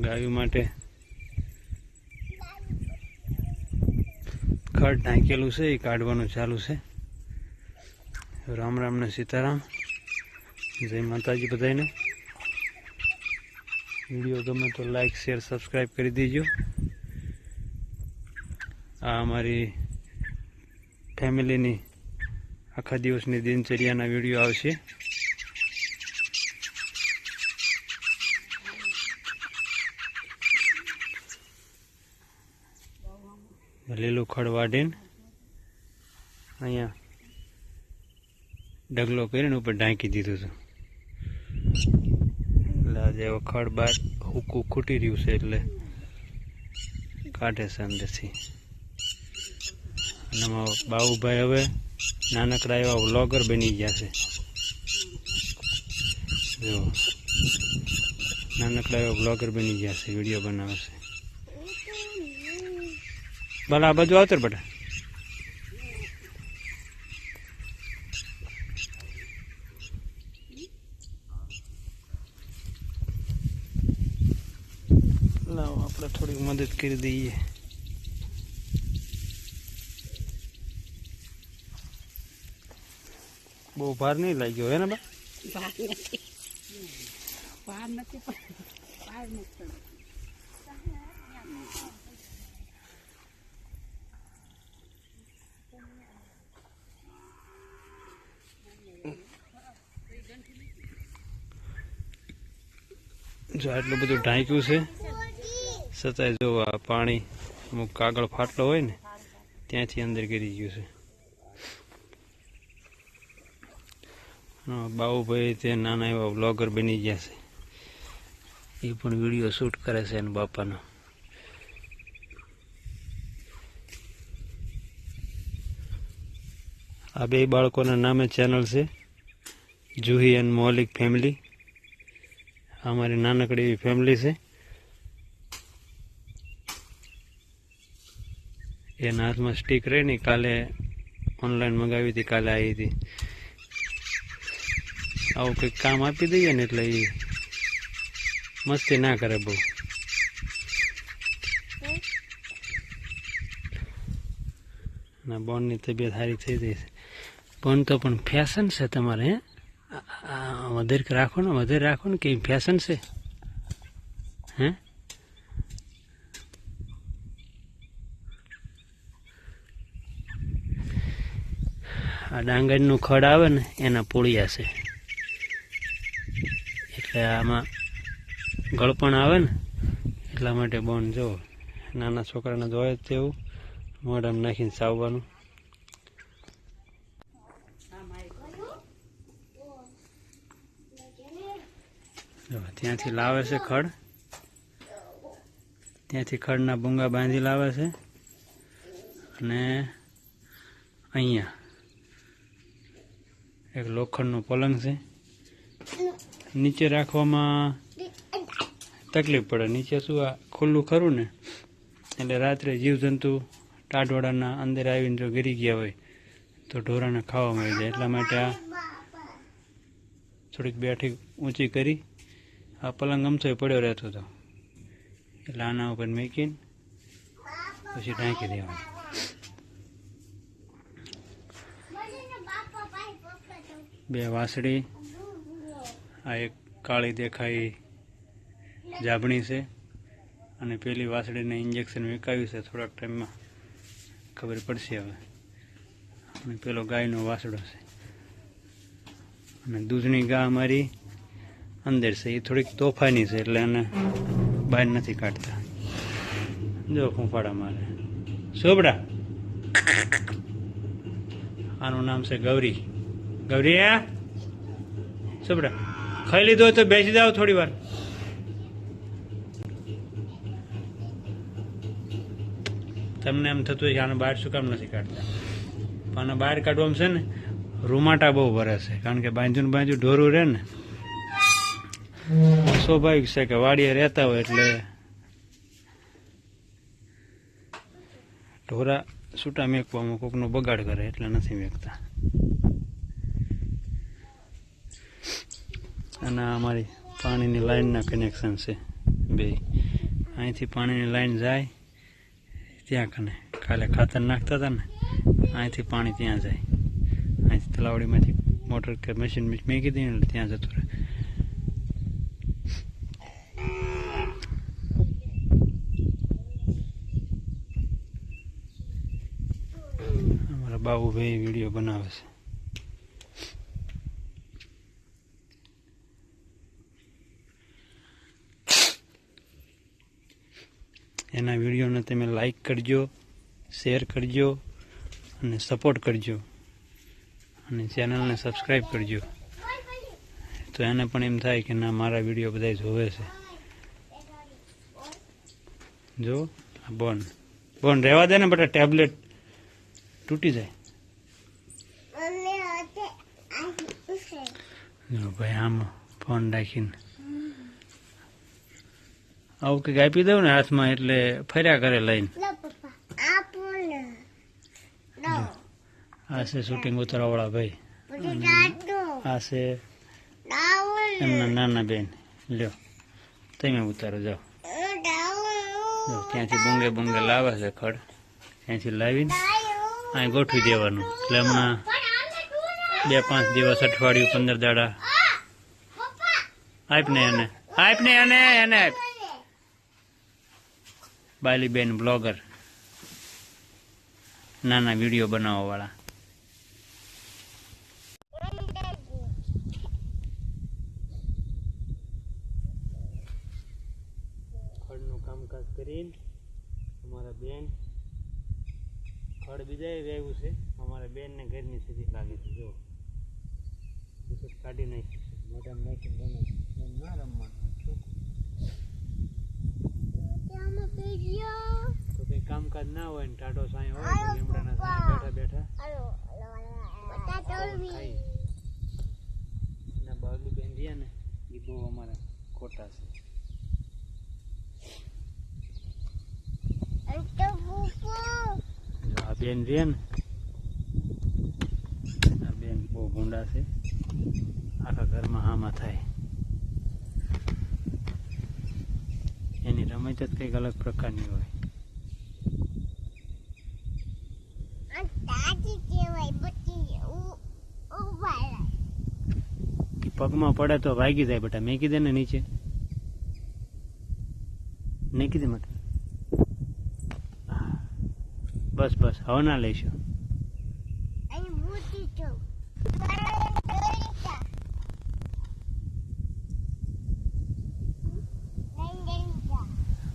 ગાયો માટે ખડ ઢાંકેલું છે, એ કાઢવાનું ચાલુ છે. રામ રામ ને સીતારામ. જય માતાજી બધાને વીડિયો ગમે તો લાઈક શેર સબસ્ક્રાઈબ કરી દેજો. આ અમારી ફેમિલીની આખા દિવસની દિનચર્યાના વીડિયો આવશે. લીલું ખડ વાઢીને અહીંયા ડગલો કરીને ઉપર ઢાંકી દીધું હતું એટલે આજે એવો ખડ બાર હુકું ખૂટી રહ્યું છે એટલે કાઢે છે અંદરથી. અને બાબુભાઈ હવે નાનકડા એવા વ્લોગર બની ગયા છે. જો, નાનકડા એવા વ્લોગર બની ગયા છે, વીડિયો બનાવે છે. ભલે આ બાજુ આવતર બેટા. લાવો, આપણે થોડીક મદદ કરી દઈએ. બહુ ભાર નહીં લાગ્યો હે ને બા? ભાર નથી. ભાર નથી. જો આટલું બધું ઢાંક્યું છે. છતાંય જો આ પાણી અમુક કાગળ ફાટલો હોય ને, ત્યાંથી અંદર ગીરી ગયું છે. બાબુભાઈ તે નાના એવા બ્લોગર બની ગયા છે. એ પણ વીડિયો શૂટ કરે છે એના બાપાનો. આ બે બાળકોના નામે ચેનલ છે. જુહી એન્ડ મોલિક ફેમિલી અમારી નાનકડી એવી ફેમિલી છે. એના હાથમાં સ્ટીક રહી ને કાલે ઓનલાઈન મંગાવી હતી, કાલે આવી હતી. આવું કંઈક કામ આપી દઈએ ને એટલે એ મસ્તી ના કરે બહુ. ના, બોનની તબિયત સારી થઈ ગઈ છે. બોન તો પણ ફેશન છે તમારે, હે? વધારે રાખો ને વધેર રાખો ને કે ફેશન છે? હે? આ ડાંગરનું ખડ આવે ને, એના પોળિયા છે. એટલે આમાં ગળપણ આવે ને, એટલા માટે બોન, જો, નાના છોકરાને જોયે જ તેવું, મોઢામાં નાખીને સાવવાનું. ત્યાંથી લાવે છે ખડ. ત્યાંથી ખડના ભૂંગા બાંધી લાવે છે. અને અહીંયા એક લોખંડનો પલંગ છે. નીચે રાખવામાં તકલીફ પડે. નીચે શું આ ખુલ્લું ખરું ને? એટલે રાત્રે જીવજંતુ ટાઢવાડાના અંદર આવીને જો ગીરી ગયા હોય, તો ઢોરાને ખાવા મળી જાય. એટલા માટે આ થોડીક બેઠી ઊંચી કરી આ પલંગ ગમતો પડ્યો રહેતો હતો એટલે આના ઉપર મૂકીને પછી ઢાંકી દેવાનું. બે વાસળી, આ એક કાળી દેખાઈ જાબણી છે. અને પેલી વાસળીને ઇન્જેક્શન વિકાવ્યું છે થોડાક ટાઈમમાં. ખબર પડશે હવે. અને પેલો ગાયનો વાસડો છે. અને દૂધની ગા અમારી અંદર છે, એ થોડીક તોફાની છે એટલે એને બહાર નથી કાઢતા. જો ફૂંફાડા મારે. સોબડા આનું નામ છે ગૌરી. ગૌરી આ સોબડા ખાઈ લીધો હોય તો બેસી જાઓ થોડી વાર. તમને એમ થતું હોય કે આને બહાર શું કામ નથી કાઢતા? પણ આને બહાર કાઢવામાં છે ને, રૂમાટા બહુ ભરે છે, કારણ કે બાંજુ બાંધ્યું ઢોરું રહે ને સ્વાભાવિક છે કે વાડીએ રહેતા હોય એટલે ઢોરા છૂટા મેકવામાં કોકનો બગાડ કરે એટલે નથી મેકતા. અને અમારી પાણીની લાઈનના કનેક્શન છે બે. અહીંથી પાણીની લાઈન જાય, ત્યાં કને, કાલે ખાતર નાખતા હતા ને, અહીંથી પાણી ત્યાં જાય. અહીંથી તલાવડીમાંથી મોટર કે મશીન મેકી દઈએ ને ત્યાં જતું રહે અમારા બાબુભાઈ વીડિયો બનાવે છે. એના વિડીયોને તમે લાઈક કરજો શેર કરજો અને સપોર્ટ કરજો. અને ચેનલને સબસ્ક્રાઈબ કરજો. તો એને પણ એમ થાય કે ના, મારા વીડિયો બધા જોવે છે. જો બોન બોન રહેવા દે ને બધા ટેબ્લેટ તૂટી જાય. ભાઈ આમ ફોન રાખીને. આવું કંઈક આપી દઉં ને હાથમાં એટલે ફર્યા કરે લઈને. આ છે શૂટિંગ ઉતરાવાળા ભાઈ. આ છે એમના નાના બેન. લ્યો તમે ઉતારો જાઓ. ત્યાંથી બુંગે બુંગે લાવે છે ખડ. ત્યાંથી લાવીને અહીં ગોઠવી દેવાનું. એટલે હમણાં બે પાંચ દિવસ અઠવાડિયું, પંદર દાડા. આપ ને એને. આપ ને એને એને આપ. બાલીબેન બ્લોગર. નાના વીડિયો બનાવવા વાળા ખડનું કામકાજ કરીને અમારા બેન ખડ બીજા રહેવું છે અમારા બેનને ઘરની સુધી લાગે છે જો વિકટ કાઢી નાખી છે મોઢામાં નાખીને બને એમ ના રમવાનું તો કંઈ કામકાજ ના હોય ને ટાટો સાંય હોય લીમડાના સાંય બેઠા બેઠા અને બાવલી બેન રહ્યા ને એ બહુ અમારા ખોટા છે આ બેન રહ્યા ને. આ બેન બહુ ગુંડા છે. આખા ઘરમાં હામાં થાય. એની રમત જ કંઈક અલગ પ્રકારની હોય. પગમાં પડે તો વાગી જાય બેટા. મેં કીધે ને નીચે. નહીં કીધે માટે બસ બસ. હવે ના લઈશું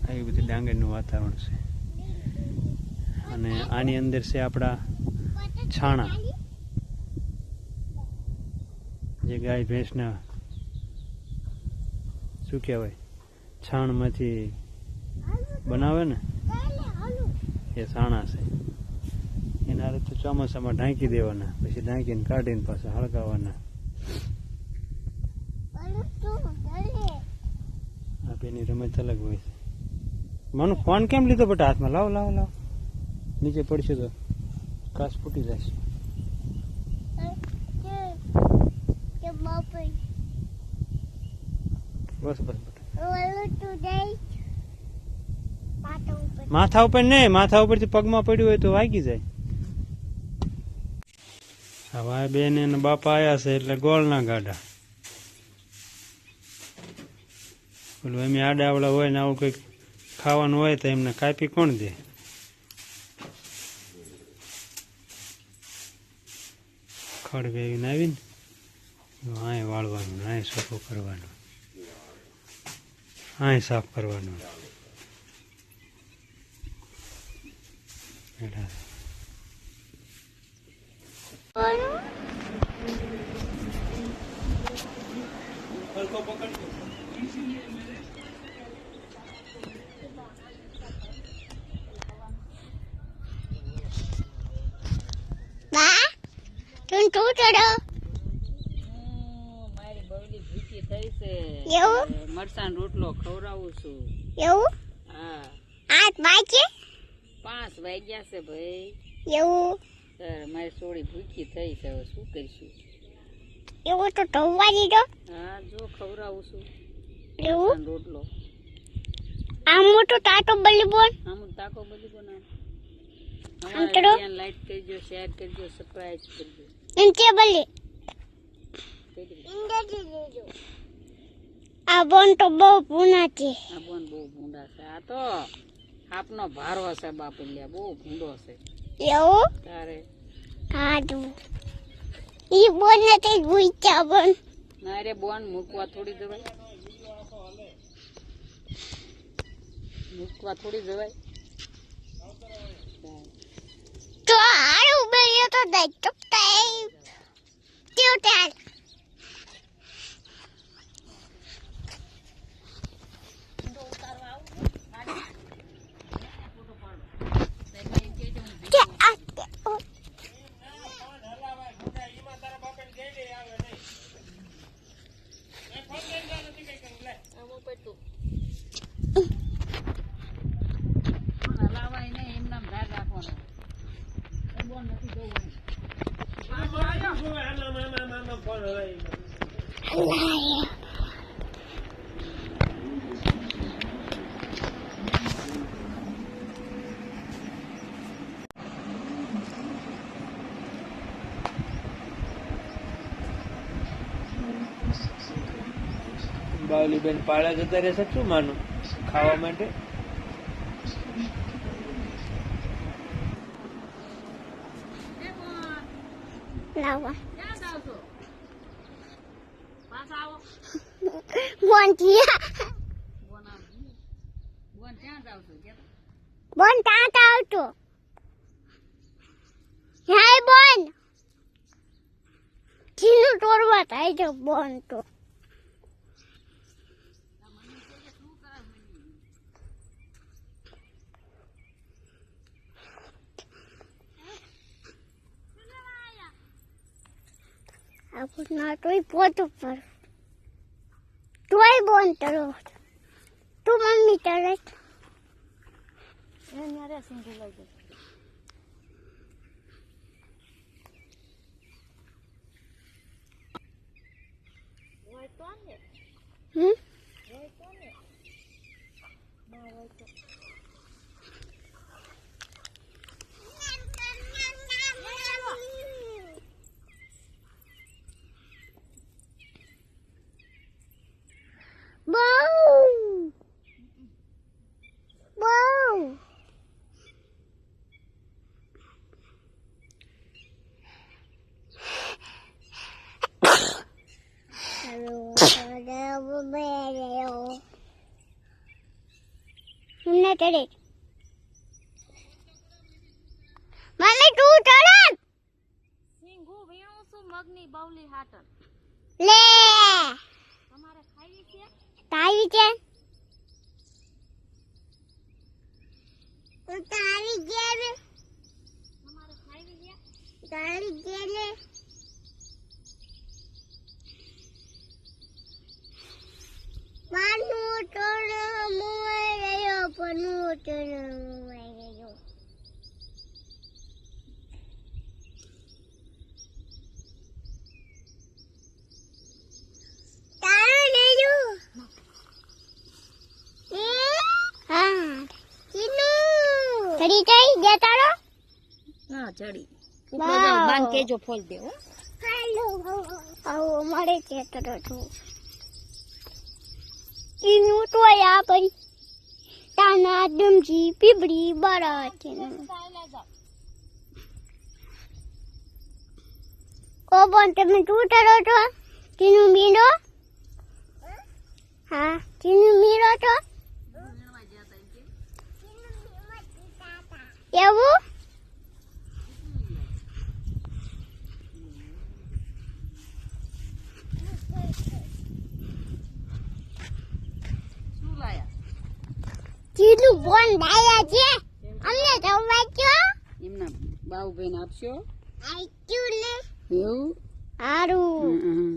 આવી બધી ડાંગરનું વાતાવરણ છે. અને આની અંદર છે આપણા છાણા. જે ગાય ભેંસના શું કહેવાય? છાણમાંથી બનાવે ને? એ છાણા છે. એના તો ચોમાસામાં ઢાંકી દેવાના. પછી ઢાંકીને કાઢીને પાછા હળગાવવાના. આ બેની રમત અલગ હોય છે. માનું ફોન કેમ લીધો બેટા હાથમાં? લાવ લાવ લાવ. નીચે પડશે તો કાચ ફૂટી જશે. બસ બસ માથા ઉપર નહીં માથા ઉપરથી પગમાં પડ્યું હોય તો વાગી જાય. હવે બેન એના બાપા આયા છે એટલે ગોળના ગાડા. પેલું એમ આડાવડા હોય ને આવું કંઈક ખાવાનું હોય તો એમને કાપી કોણ દે? ખડ વેવીને આવીને આય વાળવાનું, આય સફો કરવાનું. આય સાફ કરવાનું. બેઠા છે. મારી બવલી ભૂખી થઈ છે એવું? મરસાન રોટલો ખવડાવું છું. એવું? હા. આઠ વાગે? પાંચ વાગ્યા છે ભાઈ. એવું? સર મારી સોળી ભૂખી થઈ છે હવે શું કરીશું? એવું તો ધોવા દીધો? હા જો ખવડાવું છું. એવું? રોટલો. આ મોટો ટાટો બલ્લી બોલ આમ તાકો બધી કોના આમ કરો. લાઈક કરજો શેર કરજો સબસ્ક્રાઇબ કરજો. નીચે બલ્લી કરી દે. આ બોન તો બહુ ભૂંડા છે. આ બોન બહુ ભૂંડા છે. આ તો આપનો ભારો છે બાપલિયા બહુ ભૂંડો છે. એવું? તારે? હા તું ઈ બોન નથી ગુઈચા બોન. ના રે બોન મૂકવા થોડી જવાય. મૂકવા થોડી જવાય. તો હારું બેયો તો દઈ ચૂકતા તેઓ તાર કે આ કે ઓ લાવાય નહીં એમ નામ ધાર રાખવાનો એ બોન નથી જોવું લાય બાવલી બેન પાળા જતા રહેશે શું માનું? ખાવા માટે? લાવા ક્યાં જાવ છો પાછા આવો બોન જીયા બોન ક્યાં કે બોન તાં આવતો હાય બોન ચીનું તોડવા થાય છે બોન તો આપણને તોય પોતું પર તોય તું મમ્મી તરે એ ન્યારે સિંગી લઈ જશે હમ Muna ચડે. મને તું ચડે સિંગુ વીણું છું મગની બાવલી હાટલ. લે. તમારે ખાઈ છે? તાવી છે. તાવી જેમ તમારે ખાઈ છે? તાવી જેને ચડી. જાય જા તારો હા ચડી બાન કેજો ફોલ દેવો હાલો આવો મળે છે તરત તો આ પડી તાના ડમજી પીબડી બરા છે. ઓ બોન તમે કરો છો? તીનું મીરો હા તીનું મીરો છો? એવું? કીધું ફોન ડાયા છે. અમને જમવા છો એમના બાઉભાઈને આપશો? આઈક્યુ ને. એવું? હારું. હમ.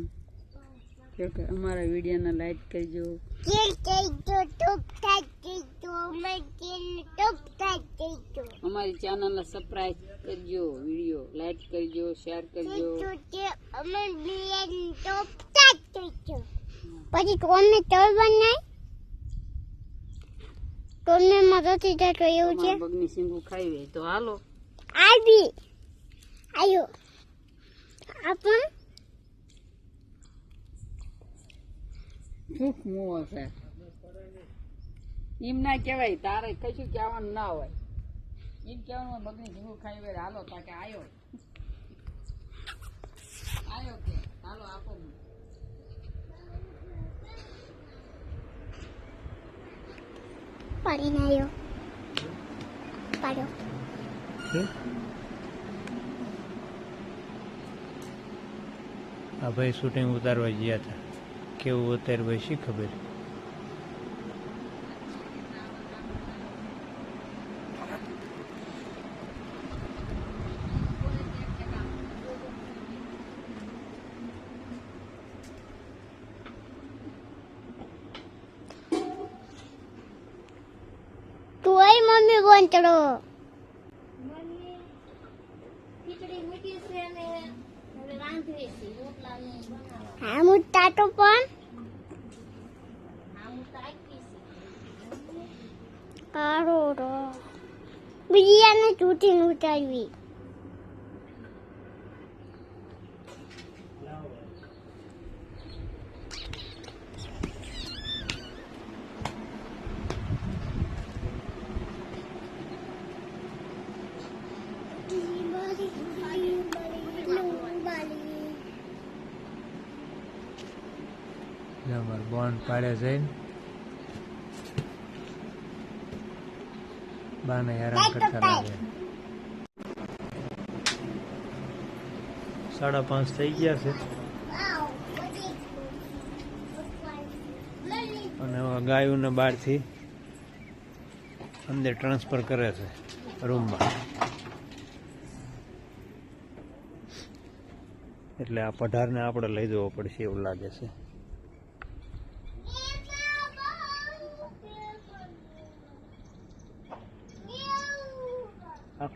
કે કે અમારા વિડીયોને લાઈક કરજો. કેલ કઈજો ટોપ કરજો મે કેલ ટોપ કરજો. અમારી ચેનલને સબસ્ક્રાઇબ કરજો વીડિયો લાઈક કરજો શેર કરજો. કીધું કે અમે બેન ટોપ કઈજો પછી કોને તળવા નહીં? તમને મદદથી જતો એવું છે. તમારા બગની સિંગું ખાઈ તો હાલો. આવી આયો. આપણ? ભૂખ મોહ છે એમ ના કહેવાય તારે કશું કહેવાનું ના હોય. એમ કહેવાનું હોય બગની સિંગું ખાઈ હોય હાલો તાકે આયો. આયો કે હાલો આપો પાડીને આવ્યો આ ભાઈ શૂટિંગ ઉતારવા ગયા હતા કેવું ભાઈ શી ખબર તું આય મમ્મી ગોંચડો હા હું ટાટો પણ કાઢો રો બીજી આને ચૂંટીને ઉતારવી અમારે બોન્ડ પાડે જઈને બાને હેરાન કરતા લાગ્યા સાડા પાંચ થઈ ગયા છે. અને ગાયોને બહારથી અંદર ટ્રાન્સફર કરે છે રૂમમાં. એટલે આ પઢારને આપણે લઈ જવો પડશે એવું લાગે છે.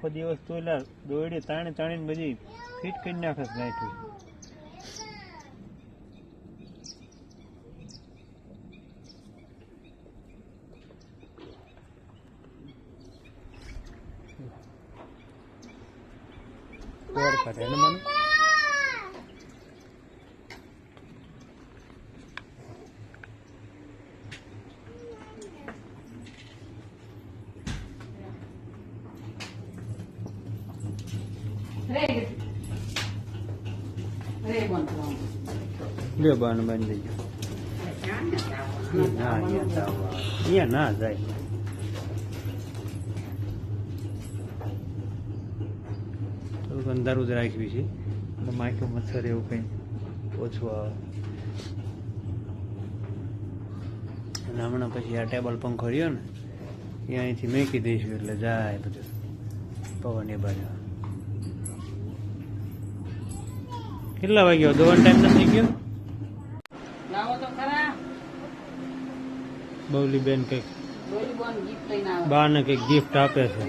આખો દિવસ એલા દોયડી તાણી તાણીને બધી ફિટ કરી નાખે છે ને મને રે રે બોન બોન. બે બાને બાંધી ક્યાં ના ના જાય. થોડુંક અંધારું જ રાખ્યું છે. માખી મચ્છર એવું કંઈ ઓછું આવે. અને હમણાં પછી આ ટેબલ પંખો રહ્યો ને, એ અહીંથી મેકી દઈશું એટલે જાય બધું. પવન એ બાજુ. કેટલા વાગ્યો દોવાનો ટાઈમ નથી ગયો લાવો તો ખરા બવલી બેન કંઈક બોન કંઈક ગિફ્ટ આપે છે.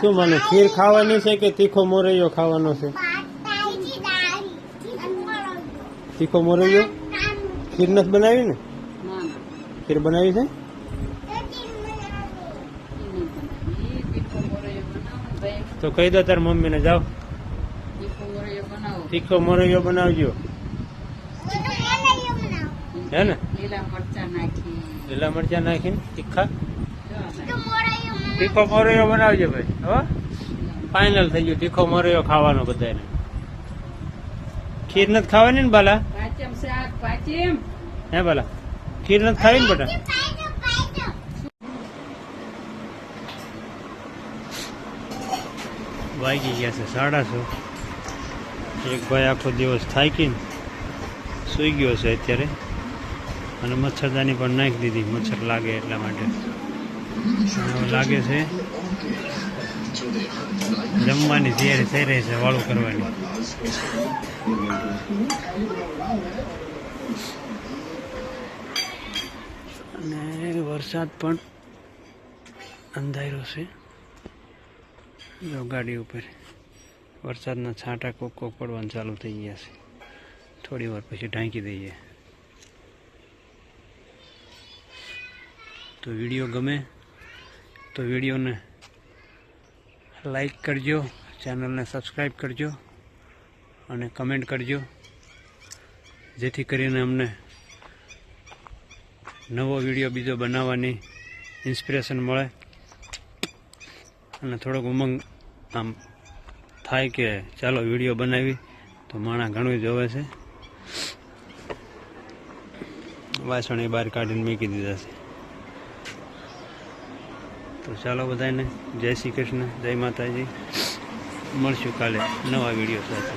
શું મને ખીર ખાવાની છે કે તીખો મોરૈયો ખાવાનો છે? તીખો મોરૈયો? ખીર નથી બનાવી ને? ના ના. ખીર બનાવી છે? ને. તો કહી દો તાર મમ્મીને જાઓ. તીખો તીખો મોરૈયો બનાવજો. હે ને? લીલા મરચાં નાખી. લીલા મરચા નાખીને તીખા? તીખો મોરૈયો બનાવજો. ભાઈ હો? ફાઇનલ થઈ ગયું તીખો મોરૈયો ખાવાનો બધાને ખીર નથી ખાવાની ને બાલા? હે બાલા? ખીર નથી ખાવી ને બેટા? વાગી ગયા છે સાડા છ. એક ભાઈ આખો દિવસ થાકીને સૂઈ ગયો છે અત્યારે. અને મચ્છરદાની પણ નાખી દીધી, મચ્છર લાગે એટલા માટે. લાગે છે જમવાની તૈયારી થઈ રહી છે, વાળું કરવાની. અને વરસાદ પણ અંધાર્યો છે. જો ગાડી ઉપર વરસાદના છાંટા કોક કોક પડવાનું ચાલુ થઈ ગયા છે. થોડી વાર પછી ઢાંકી દઈએ. તો વીડિયો ગમે તો વિડીયોને લાઈક કરજો, ચેનલને સબસ્ક્રાઈબ કરજો અને કમેન્ટ કરજો. જેથી કરીને અમને નવો વીડિયો બીજો બનાવવાની ઇન્સ્પિરેશન મળે અને થોડોક ઉમંગ આમ થાય કે ચાલો વીડિયો બનાવી, તો માણા ઘણું જોવે છે. વાસણ એ બહાર કાઢીને મૂકી દીધા છે. તો ચાલો બધાને જય શ્રી કૃષ્ણ, જય માતાજી. મળશું કાલે નવા વીડિયો સાથે.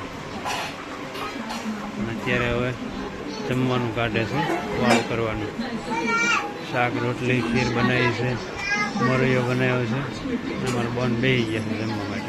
અને અત્યારે હવે જમવાનું કાઢે છે, વાળું કરવાનું. શાક, રોટલી, ખીર બનાવી છે, મરૈયો બનાવ્યો છે. અને બોન બે ગયા છે જમવા માટે.